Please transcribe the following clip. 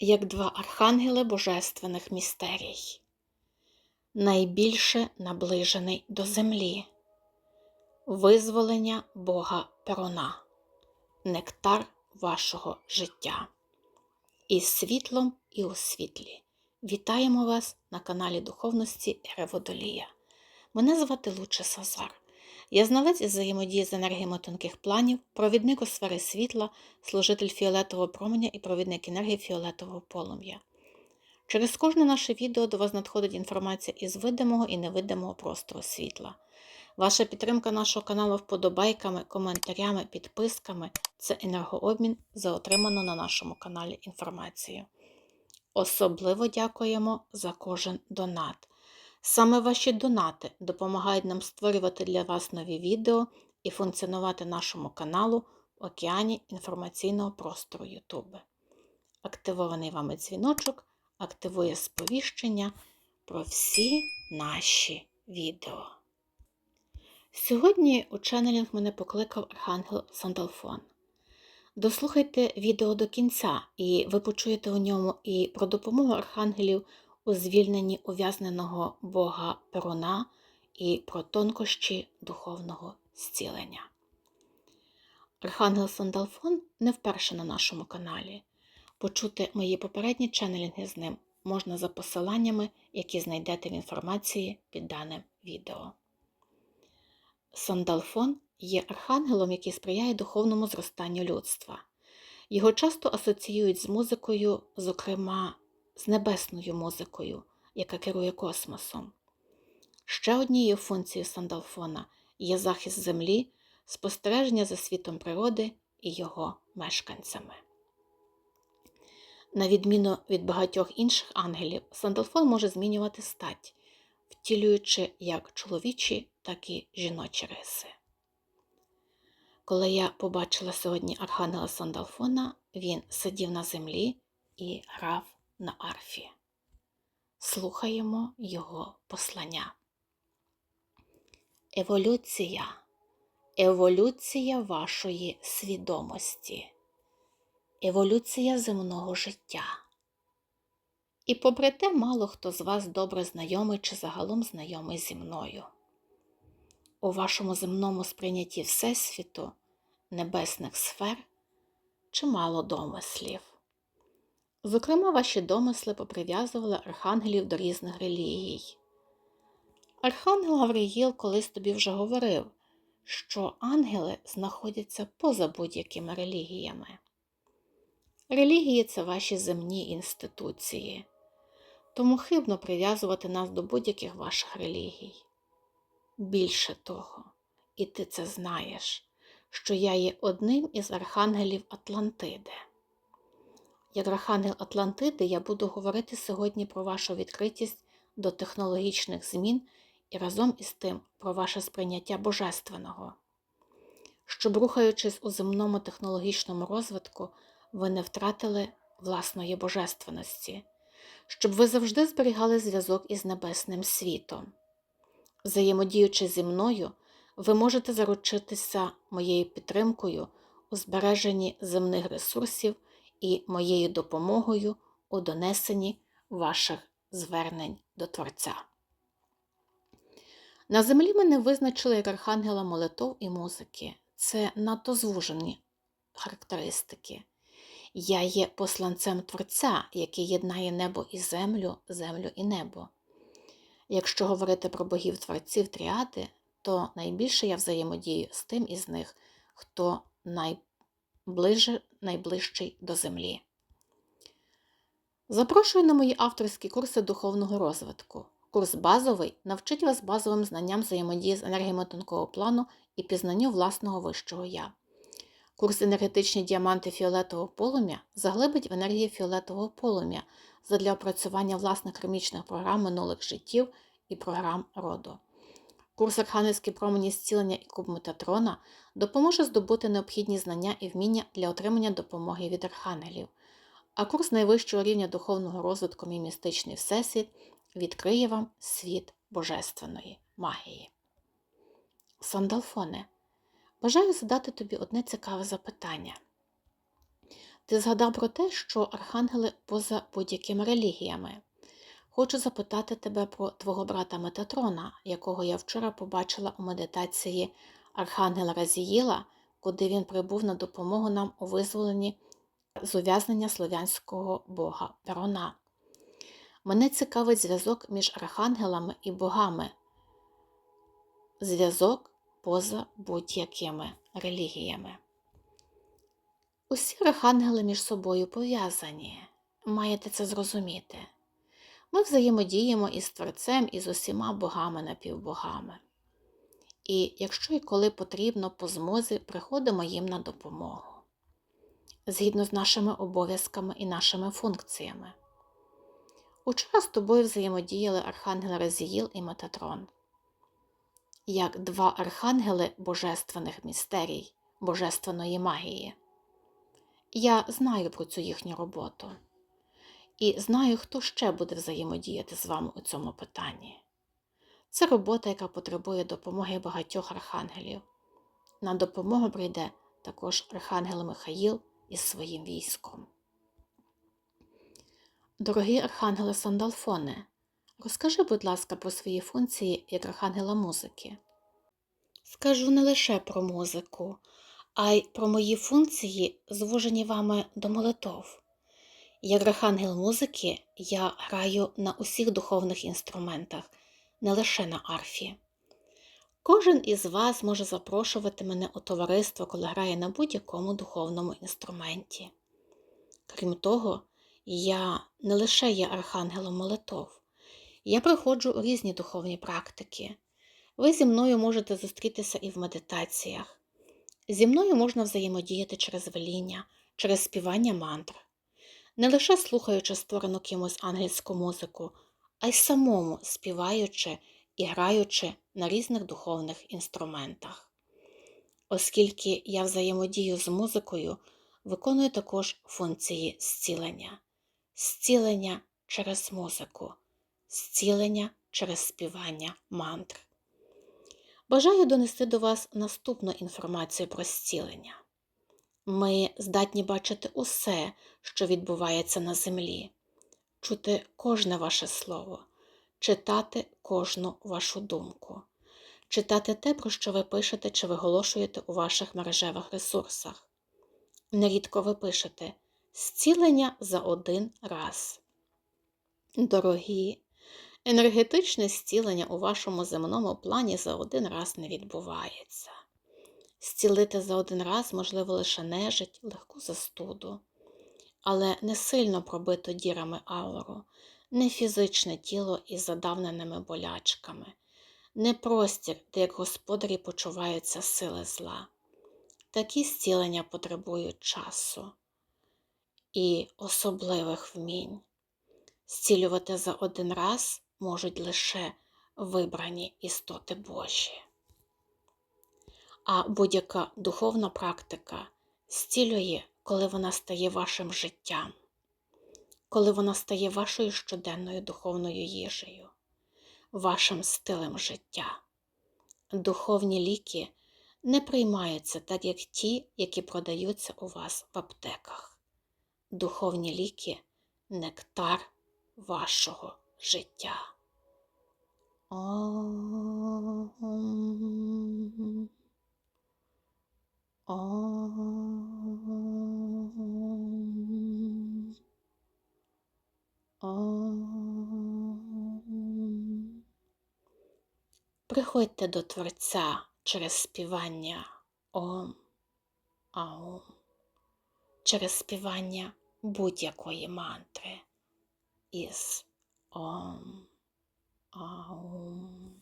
як два архангели божественних містерій, найбільше наближений до землі, визволення Бога Перуна, нектар вашого життя. Із світлом і у світлі. Вітаємо вас на каналі Духовності Реводолія. Мене звати Луче Сазар. Я знавець із взаємодії з енергіями тонких планів, провідник у сфери світла, служитель фіолетового променя і провідник енергії фіолетового полум'я. Через кожне наше відео до вас надходить інформація із видимого і невидимого простору світла. Ваша підтримка нашого каналу вподобайками, коментарями, підписками це енергообмін за отриману на нашому каналі інформацію. Особливо дякуємо за кожен донат. Саме ваші донати допомагають нам створювати для вас нові відео і функціонувати нашому каналу в океані інформаційного простору YouTube. Активований вами дзвіночок активує сповіщення про всі наші відео. Сьогодні у ченнелінг мене покликав Архангел Сандалфон. Дослухайте відео до кінця, і ви почуєте у ньому і про допомогу архангелів у звільненні ув'язненого Бога Перуна і про тонкощі духовного зцілення. Архангел Сандалфон не вперше на нашому каналі. Почути мої попередні ченнелінги з ним можна за посиланнями, які знайдете в інформації під даним відео. Сандалфон є архангелом, який сприяє духовному зростанню людства. Його часто асоціюють з музикою, зокрема з небесною музикою, яка керує космосом. Ще однією функцією Сандалфона є захист Землі, спостереження за світом природи і його мешканцями. На відміну від багатьох інших ангелів, Сандалфон може змінювати стать, втілюючи як чоловічі, так і жіночі риси. Коли я побачила сьогодні Архангела Сандалфона, він сидів на землі і грав на арфі. Слухаємо його послання. Еволюція, еволюція вашої свідомості, еволюція земного життя. І попри те, мало хто з вас добре знайомий чи загалом знайомий зі мною. У вашому земному сприйнятті Всесвіту, небесних сфер чимало домислів. Зокрема, ваші домисли поприв'язували архангелів до різних релігій. Архангел Гавриїл колись тобі вже говорив, що ангели знаходяться поза будь-якими релігіями. Релігії це ваші земні інституції, тому хибно прив'язувати нас до будь-яких ваших релігій. Більше того, і ти це знаєш, що я є одним із архангелів Атлантиди. Як архангел Атлантиди, я буду говорити сьогодні про вашу відкритість до технологічних змін і разом із тим про ваше сприйняття божественного. Щоб, рухаючись у земному технологічному розвитку, ви не втратили власної божественності, щоб ви завжди зберігали зв'язок із небесним світом. Взаємодіючи зі мною, ви можете заручитися моєю підтримкою у збереженні земних ресурсів і моєю допомогою у донесенні ваших звернень до Творця. На землі мене визначили як архангела молитов і музики. Це надто звужені характеристики. Я є посланцем Творця, який єднає небо і землю, землю і небо. Якщо говорити про богів творців тріади, то найбільше я взаємодію з тим із них, хто найближе, найближчий до землі. Запрошую на мої авторські курси духовного розвитку. Курс базовий навчить вас базовим знанням взаємодії з енергіями тонкого плану і пізнанню власного вищого я. Курс енергетичні діаманти фіолетового полум'я заглибить в енергії фіолетового полум'я задля опрацювання власних кармічних програм минулих життів і програм роду. Курс Архангельські промені зцілення і куб Метатрона допоможе здобути необхідні знання і вміння для отримання допомоги від архангелів, а курс найвищого рівня духовного розвитку «Мій містичний всесвіт відкриє вам світ божественної магії. Сандалфоне, бажаю задати тобі одне цікаве запитання. Ти згадав про те, що архангели поза будь-якими релігіями. Хочу запитати тебе про твого брата Метатрона, якого я вчора побачила у медитації Архангела Разіїла, куди він прибув на допомогу нам у визволенні з ув'язнення слов'янського бога Перона. Мене цікавить зв'язок між архангелами і богами, зв'язок поза будь-якими релігіями. Усі архангели між собою пов'язані, маєте це зрозуміти. Ми взаємодіємо із Творцем і з усіма богами-напівбогами. І якщо і коли потрібно по змозі, приходимо їм на допомогу згідно з нашими обов'язками і нашими функціями. Учора з тобою взаємодіяли Архангел Резіїл і Метатрон, як два архангели божественних містерій, божественної магії. Я знаю про цю їхню роботу і знаю, хто ще буде взаємодіяти з вами у цьому питанні. Це робота, яка потребує допомоги багатьох архангелів. На допомогу прийде також Архангел Михаїл із своїм військом. Дорогі архангели Сандалфоне, розкажи, будь ласка, про свої функції як архангела музики. Скажу не лише про музику, а й про мої функції, звужені вами до молитов. Як архангел музики я граю на усіх духовних інструментах, не лише на арфі. Кожен із вас може запрошувати мене у товариство, коли грає на будь-якому духовному інструменті. Крім того, я не лише є архангелом молитов, я приходжу у різні духовні практики. Ви зі мною можете зустрітися і в медитаціях. Зі мною можна взаємодіяти через веління, через співання мантр, не лише слухаючи створену кимось ангельську музику, а й самому співаючи і граючи на різних духовних інструментах. Оскільки я взаємодію з музикою, виконую також функції зцілення, зцілення через музику, зцілення через співання мантр. Бажаю донести до вас наступну інформацію про зцілення. Ми здатні бачити усе, що відбувається на землі, чути кожне ваше слово, читати кожну вашу думку, читати те, про що ви пишете чи виголошуєте у ваших мережевих ресурсах. Нерідко ви пишете зцілення за один раз. Дорогі, енергетичне зцілення у вашому земному плані за один раз не відбувається. Зцілити за один раз можливо лише нежить, легку застуду, але не сильно пробито дірами ауру, не фізичне тіло із задавненими болячками, не простір, де як господарі почуваються сили зла. Такі зцілення потребують часу і особливих вмінь. Зцілювати за один раз можуть лише вибрані істоти Божі. А будь-яка духовна практика зцілює, коли вона стає вашим життям коли вона стає вашою щоденною духовною їжею, вашим стилем життя. Духовні ліки не приймаються так, як ті, які продаються у вас в аптеках. Духовні ліки нектар вашого життя. Приходьте до Творця через співання Ом, Аум, через співання будь-якої мантри із Ом, Аум.